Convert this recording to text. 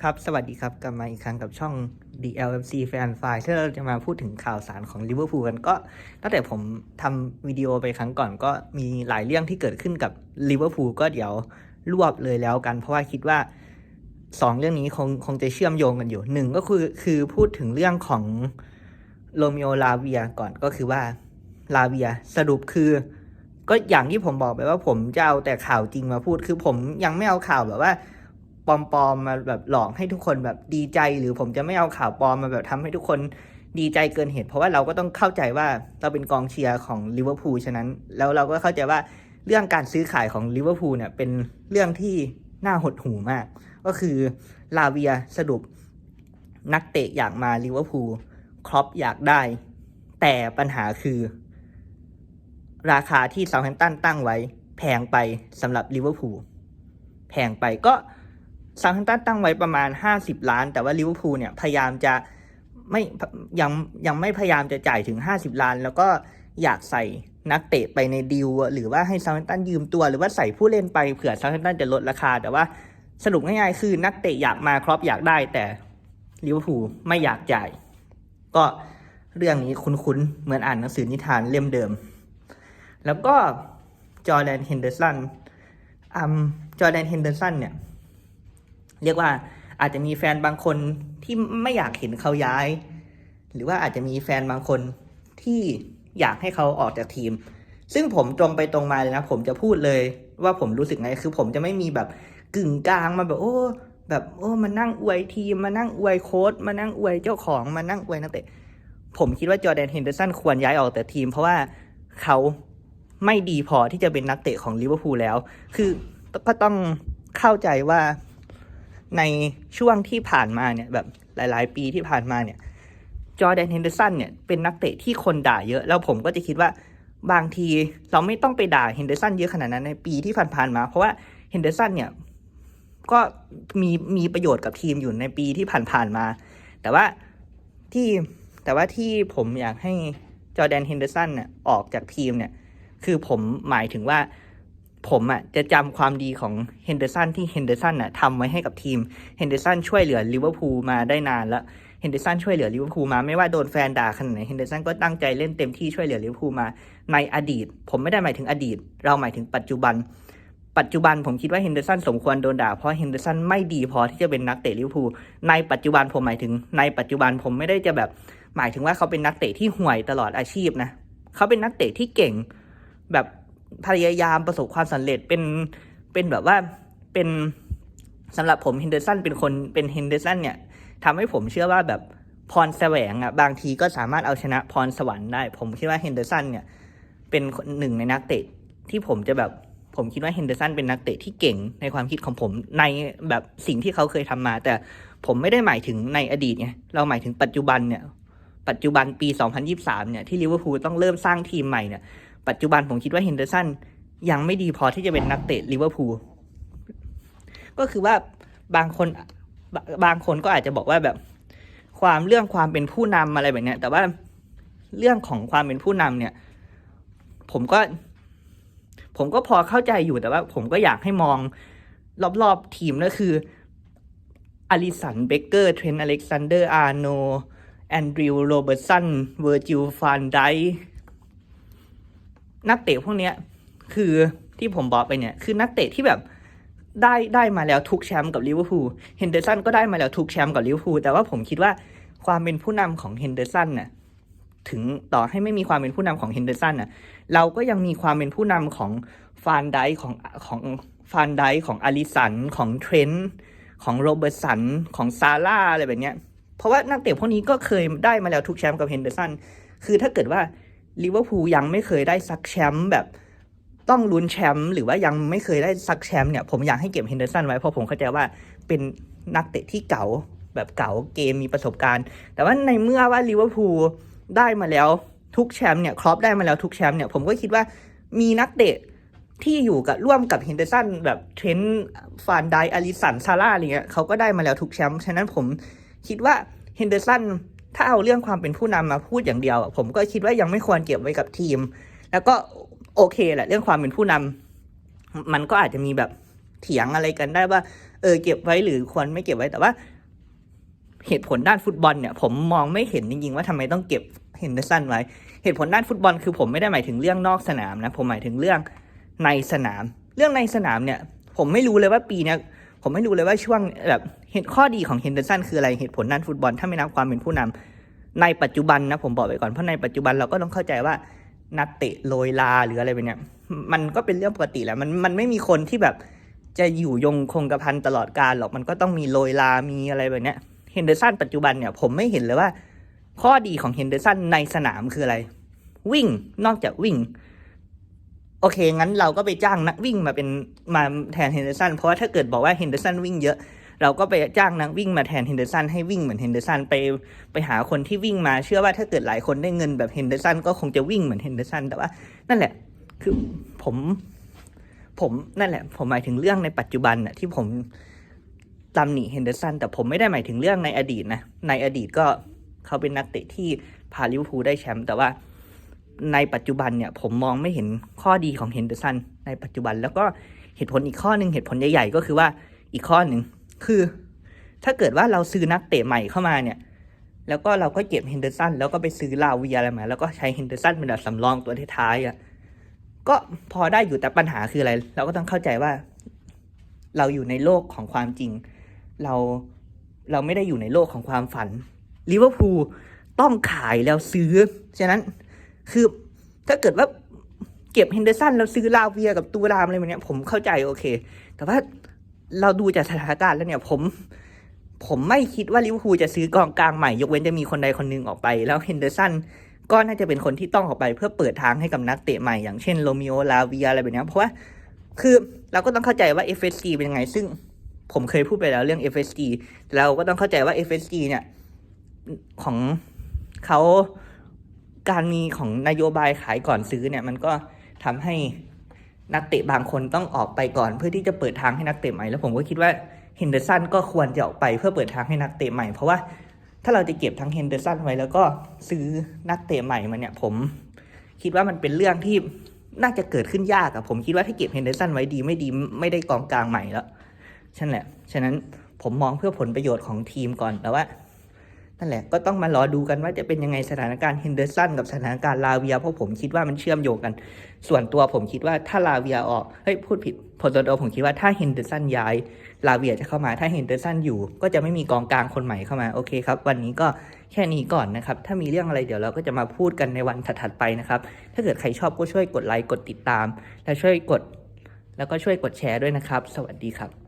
ครับ สวัสดีครับ กลับมาอีกครั้งกับช่อง DLFC Fan File ที่เราจะมาพูดถึงข่าวสารของลิเวอร์พูลกันก็ตั้งแต่ผมทำวิดีโอไปครั้งก่อนก็มีหลายเรื่องที่เกิดขึ้นกับลิเวอร์พูลก็เดี๋ยวรวบเลยแล้วกัน เพราะว่าคิดว่าสองเรื่องนี้คงคงจะเชื่อมโยงกันอยู่หนึ่งก็คือคือพูดถึงเรื่องของโรมิโอลาเวียก่อนก็คือว่าลาเวียสรุปคือ ก็อย่างที่ผมบอกไปว่าผมจะเอาแต่ข่าวจริงมาพูดคือผมยังไม่เอาข่าวแบบว่า ปลอมๆมาแบบหลอกให้ทุกคนแบบดีใจ หรือผมจะไม่เอาข่าวปลอมมาแบบทำให้ทุกคนดีใจเกินเหตุ เพราะว่าเราก็ต้องเข้าใจว่าเราเป็นกองเชียร์ของลิเวอร์พูลฉะนั้น แล้วเราก็เข้าใจว่าเรื่องการซื้อขายของลิเวอร์พูลเนี่ยเป็นเรื่องที่น่าหดหูมาก ก็คือลาเวียสรุปนักเตะอยากมาลิเวอร์พูลครอปอยากได้ แต่ปัญหาคือ ราคาที่เซาท์แฮมป์ตันตั้งไว้ แพงไปสำหรับลิเวอร์พูลแพงไปก็ ซาท์แฮมป์ตันตั้งไว้ประมาณ 50 ล้าน แต่ว่าลิเวอร์พูลเนี่ยพยายามจะไม่ยังยังไม่พยายามจะจ่ายถึง 50 ล้าน แล้วก็อยากใส่นักเตะไปในดีลหรือว่าให้ซาท์แฮมป์ตันยืมตัว หรือว่าใส่ผู้เล่นไปเผื่อซาท์แฮมป์ตันจะลดราคา แต่ว่าสรุปง่ายๆคือนักเตะอยากมาครอปอยากได้แต่ลิเวอร์พูลไม่อยากจ่าย ก็เรื่องนี้คุ้นๆ เหมือนอ่านหนังสือนิทานเล่มเดิม แล้วก็จอร์แดนเฮนเดอร์สันอืมจอร์แดนเฮนเดอร์สันเนี่ย เรียกว่าอาจจะมีแฟนบางคนที่ไม่อยากเห็นเขาย้าย หรือว่าอาจจะมีแฟนบางคนที่อยากให้เขาออกจากทีม ซึ่งผมตรงไปตรงมาเลยนะ ผมจะพูดเลยว่าผมรู้สึกไง คือผมจะไม่มีแบบกึ่งกลางมาแบบโอ้ แบบโอ้มานั่งอวยทีมมานั่งอวยโค้ดมานั่งอวยเจ้าของมานั่งอวยนักเตะผมคิดว่าจอแดนเฮนเดอร์สันควรย้ายออกแต่ทีม เพราะว่าเขาไม่ดีพอที่จะเป็นนักเตะของลิเวอร์พูลแล้ว คือก็ต้องเข้าใจว่า ในช่วงที่ผ่านมาเนี่ยแบบหลาย ๆ ปีที่ผ่านมาเนี่ยจอแดนเฮนเดอร์สันเนี่ยเป็นนักเตะที่คนด่าเยอะ แล้วผมก็จะคิดว่าบางทีเราไม่ต้องไปด่าเฮนเดอร์สันเยอะขนาดนั้นในปีที่ผ่านๆมา เพราะว่าเฮนเดอร์สันเนี่ยก็มีมีประโยชน์กับทีมอยู่ในปีที่ผ่านๆมา แต่ว่าที่แต่ว่าที่ผมอยากให้จอแดนเฮนเดอร์สันเนี่ยออกจากทีมเนี่ยคือผมหมายถึงว่า ผมอะจะจำความดีของเฮนเดอร์สันที่เฮนเดอร์สันอะทำไว้ให้กับทีมเฮนเดอร์สันช่วยเหลือลิเวอร์พูลมาได้นานแล้วเฮนเดอร์สันช่วยเหลือลิเวอร์พูลมาไม่ว่าโดนแฟนด่าขนาดไหนเฮนเดอร์สันก็ตั้งใจเล่นเต็มที่ช่วยเหลือลิเวอร์พูลมาในอดีต ผมไม่ได้หมายถึงอดีต เราหมายถึงปัจจุบัน ปัจจุบันผมคิดว่าเฮนเดอร์สันสมควรโดนด่าเพราะเฮนเดอร์สันไม่ดีพอที่จะเป็นนักเตะลิเวอร์พูลในปัจจุบันผมหมายถึงในปัจจุบันผมไม่ได้จะแบบหมายถึงว่าเขาเป็นนักเตะที่ห่วยตลอดอาชีพนะเขาเป็นนักเตะที่เก่งแบบ พยายามประสบความสำเร็จเป็นเป็นแบบว่าเป็นสำหรับผมเฮนเดอร์สันเป็นคนเป็นเฮนเดอร์สันเนี่ยทำให้ผมเชื่อว่าแบบพรแสวงอะบางทีก็สามารถเอาชนะพรสวรรค์ได้ ผมคิดว่าเฮนเดอร์สันเนี่ยเป็นหนึ่งในนักเตะที่ผมจะแบบผมคิดว่าเฮนเดอร์สันเป็นนักเตะที่เก่งในความคิดของผมในแบบสิ่งที่เขาเคยทำมา แต่ผมไม่ได้หมายถึงในอดีตไงเราหมายถึงปัจจุบันเนี่ยปัจจุบันปี 2023 เนี่ยที่ลิเวอร์พูลต้องเริ่มสร้างทีมใหม่เนี่ย ปัจจุบันผมคิดว่าเฮนเดอร์สันยังไม่ดีพอที่จะเป็นนักเตะลิเวอร์พูลก็คือว่าบางคนบางคนก็อาจจะบอกว่าแบบความเรื่องความเป็นผู้นำอะไรแบบเนี้ยแต่ว่าเรื่องของความเป็นผู้นำเนี่ย ผมก็ ผมก็พอเข้าใจอยู่แต่ว่า ผมก็อยากให้มองรอบๆทีมก็คืออลิสันเบเกอร์เทรนอเล็กซานเดอร์อาร์โนแอนดริวโรเบิร์ตสันเวอร์จิลฟานได นักเตะพวกเนี้ยคือที่ผมบอกไปเนี่ยคือนักเตะที่แบบได้ได้มาแล้วทุกแชมป์กับลิเวอร์พูลเฮนเดอร์สันก็ได้มาแล้วทุกแชมป์กับลิเวอร์พูลแต่ว่าผมคิดว่าความเป็นผู้นำของเฮนเดอร์สันน่ะถึงต่อให้ไม่มีความเป็นผู้นำของเฮนเดอร์สันน่ะเราก็ยังมีความเป็นผู้นำของฟานไดของของฟานไดของอาริสันของเทรนต์ของโรเบิร์ตสันของซาร่าอะไรแบบเนี้ยเพราะว่านักเตะพวกนี้ก็เคยได้มาแล้วทุกแชมป์กับเฮนเดอร์สันคือถ้าเกิดว่า ลิเวอร์พูลยังไม่เคยได้สักแชมป์แบบต้องลุ้นแชมป์หรือว่ายังไม่เคยได้ซักแชมป์เนี่ยผมอยากให้เก็บเฮนเดอร์สันไว้เพราะผมเข้าใจว่าเป็นนักเตะที่เก่าแบบเก่าเกมมีประสบการณ์ แต่ว่าในเมื่อว่าลิเวอร์พูลได้มาแล้วทุกแชมป์เนี่ยครอปได้มาแล้วทุกแชมป์เนี่ยผมก็คิดว่ามีนักเตะที่อยู่กับร่วมกับเฮนเดอร์สันแบบเทรนต์ฟานไดอาริสันซาร่าอะไรเงี้ยเขาก็ได้มาแล้วทุกแชมป์ฉะนั้นผมคิดว่าเฮนเดอร์สัน ถ้าเอาเรื่องความเป็นผู้นำมาพูดอย่างเดียว ผมก็คิดว่ายังไม่ควรเก็บไว้กับทีม แล้วก็โอเคแหละเรื่องความเป็นผู้นำมันก็อาจจะมีแบบเถียงอะไรกันได้ว่า เออเก็บไว้หรือควรไม่เก็บไว้แต่ว่า เหตุผลด้านฟุตบอลเนี่ย ผมมองไม่เห็นจริงๆว่าทำไมต้องเก็บเฮนเดอร์สันไว้ เหตุผลด้านฟุตบอลคือผมไม่ได้หมายถึงเรื่องนอกสนามนะผมหมายถึงเรื่องในสนาม เรื่องในสนามเนี่ย ผมไม่รู้เลยว่าปีเนี้ย ผมไม่รู้เลยว่าช่วงแบบเหตุข้อดีของเฮนเดอร์สันคืออะไรเหตุผลด้านฟุตบอล ถ้าไม่นับความเป็นผู้นำในปัจจุบันนะผมบอกไปก่อนเพราะในปัจจุบันเราก็ต้องเข้าใจว่านักเตะโรยลาหรืออะไรแบบเนี้ยมันก็เป็นเรื่องปกติแหละมันมันไม่มีคนที่แบบจะอยู่ยงคงกระพันตลอดกาลหรอกมันก็ต้องมีโรยลามีอะไรแบบเนี้ยเฮนเดอร์สันปัจจุบันเนี่ยผมไม่เห็นเลยว่า ข้อดีของเฮนเดอร์สันในสนามคืออะไร วิ่งนอกจากวิ่ง โอเค งั้นเราก็ไปจ้างนักวิ่งมาเป็นมาแทนเฮนเดอร์สันเพราะว่าถ้าเกิดบอกว่าเฮนเดอร์สันวิ่งเยอะ เราก็ไปจ้างนักวิ่งมาแทนเฮนเดอร์สันให้วิ่งเหมือนเฮนเดอร์สันไปไปหาคนที่วิ่งมาเชื่อว่าถ้าเกิดหลายคนได้เงินแบบเฮนเดอร์สันก็คงจะวิ่งเหมือนเฮนเดอร์สันแต่ว่า นั่นแหละ คือผมผมนั่นแหละ ผมหมายถึงเรื่องในปัจจุบันน่ะที่ผมตำหนิเฮนเดอร์สันแต่ผมไม่ได้หมายถึงเรื่องในอดีตนะในอดีตก็เขาเป็นนักเตะที่พาลิเวอร์พูลได้แชมป์แต่ว่า ในปัจจุบันเนี่ยผมมองไม่เห็นข้อดีของเฮนเดอร์สันในปัจจุบัน แล้วก็เหตุผลอีกข้อหนึ่งเหตุผลใหญ่ๆ ก็คือว่าอีกข้อหนึ่งคือ ถ้าเกิดว่าเราซื้อนักเตะใหม่เข้ามาเนี่ยแล้วก็เราก็เก็บเฮนเดอร์สันแล้วก็ไปซื้อลาเวียอะไรมาแล้วก็ใช้เฮนเดอร์สันเป็นแบบสำรองตัวท้ายๆอะก็พอได้อยู่แต่ปัญหาคืออะไร เราก็ต้องเข้าใจว่า เราอยู่ในโลกของความจริง เราเราไม่ได้อยู่ในโลกของความฝันลิเวอร์พูลต้องขายแล้วซื้อ ฉะนั้น คือถ้าเกิดว่าเก็บเฮนเดอร์สันแล้วซื้อลาเวียกับตูรามอะไรแบบนี้ผมเข้าใจโอเค แต่ว่าเราดูจากสถานการณ์แล้วเนี่ย ผมผมไม่คิดว่าลิเวอร์พูลจะซื้อกองกลางใหม่ ยกเว้นจะมีคนใดคนหนึ่งออกไป แล้วเฮนเดอร์สันก็น่าจะเป็นคนที่ต้องออกไปเพื่อเปิดทางให้กับนักเตะใหม่อย่างเช่นโรมิโอลาเวียอะไรแบบนี้เพราะว่าคือเราก็ต้องเข้าใจว่า FSG เป็นยังไง ซึ่งผมเคยพูดไปแล้วเรื่อง FSG เราก็ต้องเข้าใจว่า FSG เนี่ยของเขา การมีของนโยบายขายก่อนซื้อเนี่ยมันก็ทำให้นักเตะบางคนต้องออกไปก่อน เพื่อที่จะเปิดทางให้นักเตะใหม่ แล้วผมก็คิดว่าเฮนเดอร์สันก็ควรจะออกไปเพื่อเปิดทางให้นักเตะใหม่ เพราะว่าถ้าเราจะเก็บทั้งเฮนเดอร์สันไว้แล้วก็ซื้อนักเตะใหม่มาเนี่ยผมคิดว่ามันเป็นเรื่องที่น่าจะเกิดขึ้นยากอะผมคิดว่าถ้าเก็บเฮนเดอร์สันไว้ดีไม่ดีไม่ได้กองกลางใหม่แล้วฉันแหละ ฉะนั้นผมมองเพื่อผลประโยชน์ของทีมก่อนแต่ว่า นั่นแหละก็ต้องมารอดูกันว่าจะเป็นยังไงสถานการณ์เฮนเดอร์สันกับสถานการณ์ลาเวียเพราะผมคิดว่ามันเชื่อมโยงกัน ส่วนตัวผมคิดว่าถ้าลาเวียออกเฮ้ยพูดผิดผลส่วตัวผมคิดว่าถ้าเฮนเดอร์สันย้ายลาเวียจะเข้ามาถ้าเฮนเดอร์สันอยู่ ก็จะไม่มีกองกลางคนใหม่เข้ามาโอเคครับ วันนี้ก็แค่นี้ก่อนนะครับ ถ้ามีเรื่องอะไรเดี๋ยวเราก็จะมาพูดกันในวันถัดๆไปนะครับ ถ้าเกิดใครชอบก็ช่วยกดไลค์กดติดตาม และช่วยกด แล้วก็ช่วยกดแชร์ด้วยนะครับ สวัสดีครับ